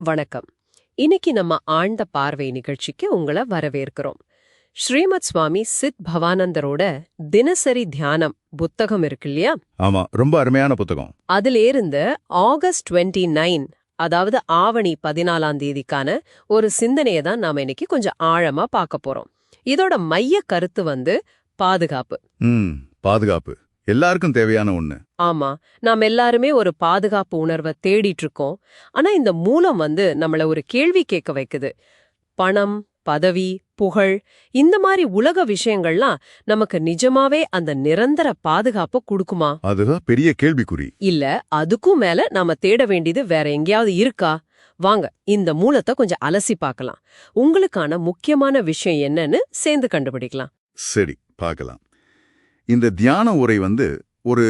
வணக்கம். இன்னைக்கு நம்ம ஆழ்ந்த பார்வை நிகழ்ச்சிக்கு உங்களை வரவேற்கிறோம். ஸ்ரீமத் சுவாமி சித் பவானந்தரோட தினசரி தியானம் புத்தகம் இருக்கு இல்லையா? ஆமா ரொம்ப அருமையான புத்தகம். அதுல இருந்து ஆகஸ்ட் டுவெண்ட்டி நைன் அதாவது ஆவணி பதினாலாம் தேதிக்கான ஒரு சிந்தனையை தான் நாம இன்னைக்கு கொஞ்சம் ஆழமா பார்க்க போறோம். இதோட மைய கருத்து வந்து பாதுகாப்பு. பாதுகாப்பு. எல்லாருக்கும் தேவையான ஒண்ணு. ஆமா நாம் எல்லாருமே ஒரு பாதுகாப்பு உணர்வை தேடிட்டு இருக்கோம் ஆனா இந்த மூலம் வந்து நம்மள ஒரு கேள்வி கேட்க வைக்குது. பணம் பதவி புகழ் இந்த மாதிரி உலக விஷயங்கள்லாம் நமக்கு நிஜமாவே அந்த நிரந்தர பாதுகாப்பு கொடுக்குமா? அதுதான் பெரிய கேள்விக்குறி. இல்ல அதுக்கும் மேல நாம தேட வேண்டியது வேற எங்கேயாவது இருக்கா? வாங்க இந்த மூலத்தை கொஞ்சம் அலசி பார்க்கலாம். உங்களுக்கான முக்கியமான விஷயம் என்னன்னு சேர்ந்து கண்டுபிடிக்கலாம். சரி பார்க்கலாம். இந்த தியான உரை வந்து ஒரு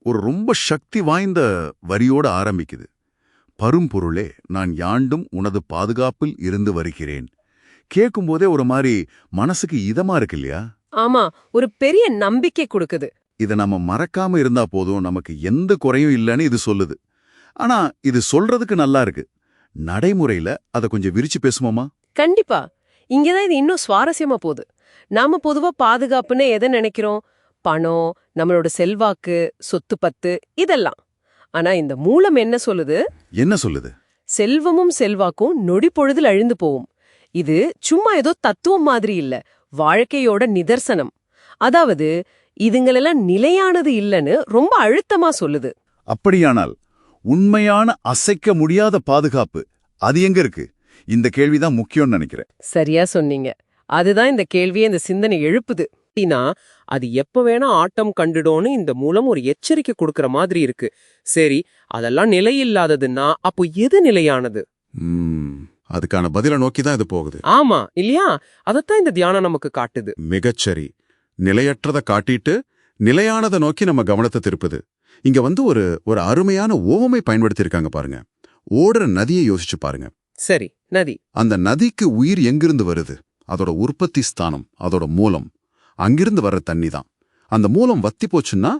ஒரு ரொம்ப சக்தி வாய்ந்த வரியோட ஆரம்பிக்குது. பரும்பொருளே நான் யாண்டும் உனது பாதுகாப்பில் இருந்து வருகிறேன். கேட்கும்போதே ஒரு மாதிரி மனசுக்கு இதமா இருக்கு இல்லையா? ஆமா ஒரு பெரிய நம்பிக்கை கொடுக்குது. இதை நம்ம மறக்காம இருந்தா போதும் நமக்கு எந்த குறையும் இல்லைன்னு இது சொல்லுது. ஆனா இது சொல்றதுக்கு நல்லா இருக்கு. நடைமுறையில அதை கொஞ்சம் விரிச்சு பேசுவோமா? கண்டிப்பா. இங்கதான் இது இன்னும் சுவாரஸ்யமா போகுது. நாம பொதுவா பாதுகாப்புன்னு எதை நினைக்கிறோம்? பணம் நம்மளோட செல்வாக்கு சொத்து பத்து இதெல்லாம். ஆனா இந்த மூலம் என்ன சொல்லுது? என்ன சொல்லுது? செல்வமும் செல்வாக்கும் நொடி பொழுதில் அழிந்து போகும். இது சும்மா ஏதோ தத்துவம் மாதிரி இல்ல. வாழ்க்கையோட நிதர்சனம். அதாவது இதுங்களெல்லாம் நிலையானது இல்லைன்னு ரொம்ப அழுத்தமா சொல்லுது. அப்படியானால் உண்மையான அசைக்க முடியாத பாதுகாப்பு அது எங்க இருக்கு? இந்த கேள்விதான் முக்கியம்னு நினைக்கிறேன். சரியா சொன்னீங்க. அதுதான் இந்த கேள்வியை இந்த சிந்தனை எழுப்புது. அப்படின்னா அது எப்ப வேணா ஆட்டம் கண்டுடோன்னு இந்த மூலம் ஒரு எச்சரிக்கை கொடுக்கற மாதிரி இருக்கு. சரி அதெல்லாம் நிலையில்லாததுன்னா அப்போ எது நிலையானது? ம், அதுக்கான பதிலை நோக்கி தான் இது போகுது. ஆமா இல்லையா? அதத்தான் இந்த தியானம் நமக்கு காட்டுது. மிகச்சரி நிலையற்றத காட்டிட்டு நிலையானதை நோக்கி நம்ம கவனத்தை திருப்புது. இங்க வந்து ஒரு ஒரு அருமையான ஓவமை பயன்படுத்தியிருக்காங்க பாருங்க. ஓடுற நதியை யோசிச்சு பாருங்க. சரி நதி. அந்த நதிக்கு உயிர் எங்கிருந்து வருது? அதோட உற்பத்தி ஸ்தானம் அதோட மூலம். அங்கிருந்து வர்ற தண்ணி தான் அந்த மூலம் வத்தி போச்சுன்னா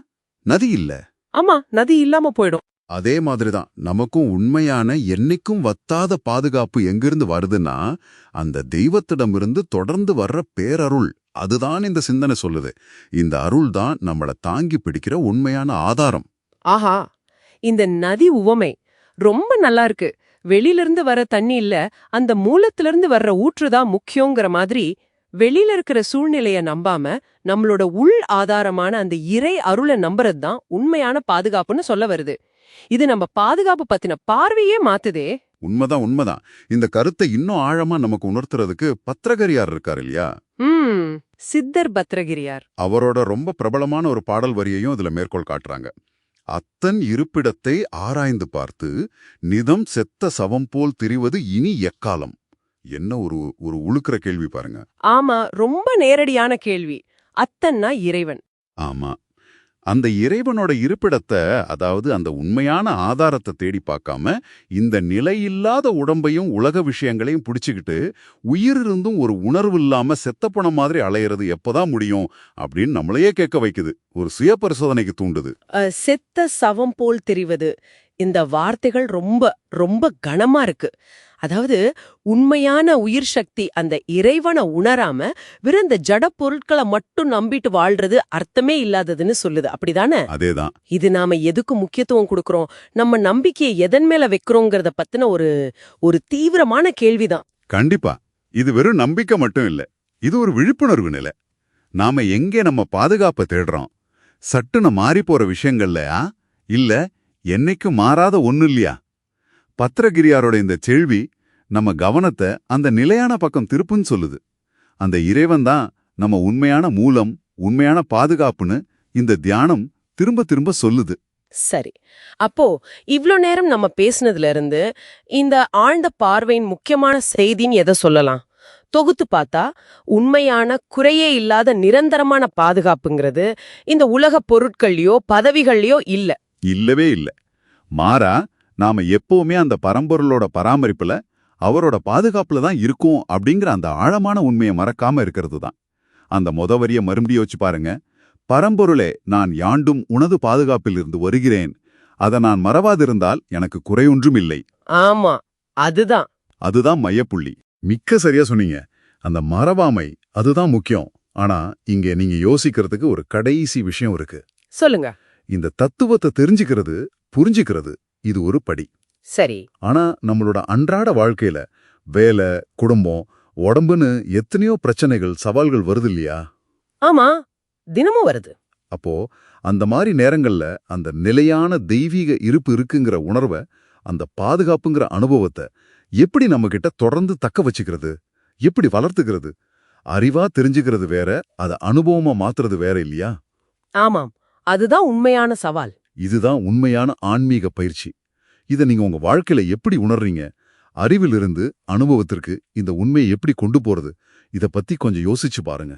நதி இல்ல. ஆமா நதி இல்லாம போயிடும். அதே மாதிரிதான் நமக்கும் உண்மையான என்னைக்கும் வத்தாத பாதுகாப்பு எங்கிருந்து வருதுன்னா அந்த தெய்வத்திடமிருந்து தொடர்ந்து வர்ற பேரருள். அதுதான் இந்த சிந்தனை சொல்லுது. இந்த அருள் தான் நம்மள தாங்கி பிடிக்கிற உண்மையான ஆதாரம். ஆஹா இந்த நதி உவமை ரொம்ப நல்லா இருக்கு. வெளியில இருந்து வர தண்ணி இல்ல அந்த மூலத்துல இருந்து வர்ற ஊற்றுதான் முக்கியங்கிற மாதிரி வெளியில இருக்கிற சூழ்நிலைய நம்பாம நம்மளோட உள் ஆதாரமான அந்த இறை அருளை நம்புறது தான் உண்மையான பாதுகாப்புன்னு சொல்ல வருது. இது நம்ம பாதுகாப்பு பத்தின பார்வையே மாத்துதே. உண்மைதான் உண்மைதான். இந்த கருத்தை இன்னும் ஆழமா நமக்கு உணர்த்துறதுக்கு பத்திரகரியார் இருக்கார் இல்லையா? சித்தர் பத்ரகிரியார் அவரோட ரொம்ப பிரபலமான ஒரு பாடல் வரியையும் இதுல மேற்கோள் காட்டுறாங்க. அத்தன் இருப்பிடத்தை ஆராய்ந்து பார்த்து நிதம் செத்த சவம் போல் திரிவது இனி எக்காலம்? என்ன ஒரு ஒரு உழுக்கிற கேள்வி பாருங்க. ஆமா ரொம்ப நேரடியான கேள்வி. அத்தன்னா இறைவன். ஆமா. அந்த இறைவனோட இருப்பிடத்தை அதாவது அந்த உண்மையான ஆதாரத்தை தேடி பார்க்காம இந்த நிலையில்லாத உடம்பையும் உலக விஷயங்களையும் பிடிச்சுக்கிட்டு உயிர் இருந்தும் ஒரு உணர்வு இல்லாம செத்த பணம் மாதிரி அலையிறது எப்பதான் முடியும் அப்படின்னு நம்மளையே கேட்க வைக்குது. ஒரு சுய பரிசோதனைக்கு தூண்டுது செத்த சவம் போல் தெரிவது. இந்த வார்த்தைகள் ரொம்ப ரொம்ப கனமா இருக்கு. அதாவது உண்மையான உயிர் சக்தி அந்த இறைவனை உணராம வெறும் இந்த ஜட பொருட்களை மட்டும் நம்பிட்டு வாழ்றது அர்த்தமே இல்லாததுன்னு சொல்லுது. அப்படிதானே? அதேதான். இது நாம எதுக்கு முக்கியத்துவம் கொடுக்கறோம்? நம்ம நம்பிக்கையை எதன் மேல வைக்கிறோங்கிறத பத்தின ஒரு ஒரு தீவிரமான கேள்விதான். கண்டிப்பா. இது வெறும் நம்பிக்கை மட்டும் இல்ல. இது ஒரு விழிப்புணர்வு நிலை. நாம எங்கே நம்ம பாதுகாப்பை தேடுறோம்? சட்டுன்னு மாறி போற விஷயங்கள்லயா? இல்ல என்னைக்கும் மாறாத ஒண்ணு இல்லையா? பத்திரகிரியாரோட இந்த செழ்வி நம்ம கவனத்தை அந்த நிலையான பக்கம் திருப்புன்னு சொல்லுது. அந்த இறைவன் தான் நம்ம உண்மையான மூலம் உண்மையான பாதுகாப்புன்னு இந்த தியானம் திரும்ப திரும்ப சொல்லுது. சரி. அப்போ இவ்ளோ நேரம் நம்ம பேசுனதுல இருந்து இந்த ஆழ்ந்த பார்வையின் முக்கியமான செய்தின்னு எதை சொல்லலாம்? தொகுத்து பார்த்தா உண்மையான குறையே இல்லாத நிரந்தரமான பாதுகாப்புங்கிறது இந்த உலக பொருட்கள்லயோ பதவிகள்லயோ இல்ல. இல்லவே இல்ல. மாறா நாம எப்பவுமே அந்த பரம்பொருளோட பராமரிப்புல அவரோட பாதுகாப்புல தான் இருக்கோம் அப்படிங்கிற அந்த ஆழமான உண்மையை மறக்காம இருக்கிறது தான். அந்த மொத வரிய மறுபடியும் வச்சு பாருங்க. பரம்பொருளே நான் யாண்டும் உனது பாதுகாப்பில் இருந்து வருகிறேன். அதை நான் மறவாதிருந்தால் எனக்கு குறையொன்றும் இல்லை. ஆமா அதுதான். அதுதான் மையப்புள்ளி. மிக்க சரியா சொன்னீங்க. அந்த மறவாமை அதுதான் முக்கியம். ஆனா இங்க நீங்க யோசிக்கிறதுக்கு ஒரு கடைசி விஷயம் இருக்கு. சொல்லுங்க. இந்த தத்துவத்தை தெரிஞ்சுக்கிறது புரிஞ்சுக்கிறது. இது ஒரு படி. சரி. ஆனா நம்மளோட அன்றாட வாழ்க்கையில வேலை குடும்பம் உடம்புன்னு எத்தனையோ பிரச்சனைகள் சவால்கள் வருது இல்லையா? ஆமா. தினமும் வருது. அப்போ அந்த மாதிரி நேரங்கள்ல அந்த நிலையான தெய்வீக இருப்பு இருக்குங்கிற உணர்வை அந்த பாதுகாப்புங்கிற அனுபவத்தை எப்படி நம்ம கிட்ட தொடர்ந்து தக்க வச்சுக்கிறது? எப்படி வளர்த்துக்கிறது? அறிவா தெரிஞ்சுக்கிறது வேற அதை அனுபவமா மாத்துறது வேற இல்லையா? ஆமாம். அதுதான் உண்மையான சவால். இதுதான் உண்மையான ஆன்மீக பயிற்சி. இதை நீங்க உங்க வாழ்க்கையில எப்படி உணர்றீங்க? அறிவிலிருந்து அனுபவத்திற்கு இந்த உண்மையை எப்படி கொண்டு போறது? இத பத்தி கொஞ்சம் யோசிச்சு பாருங்க.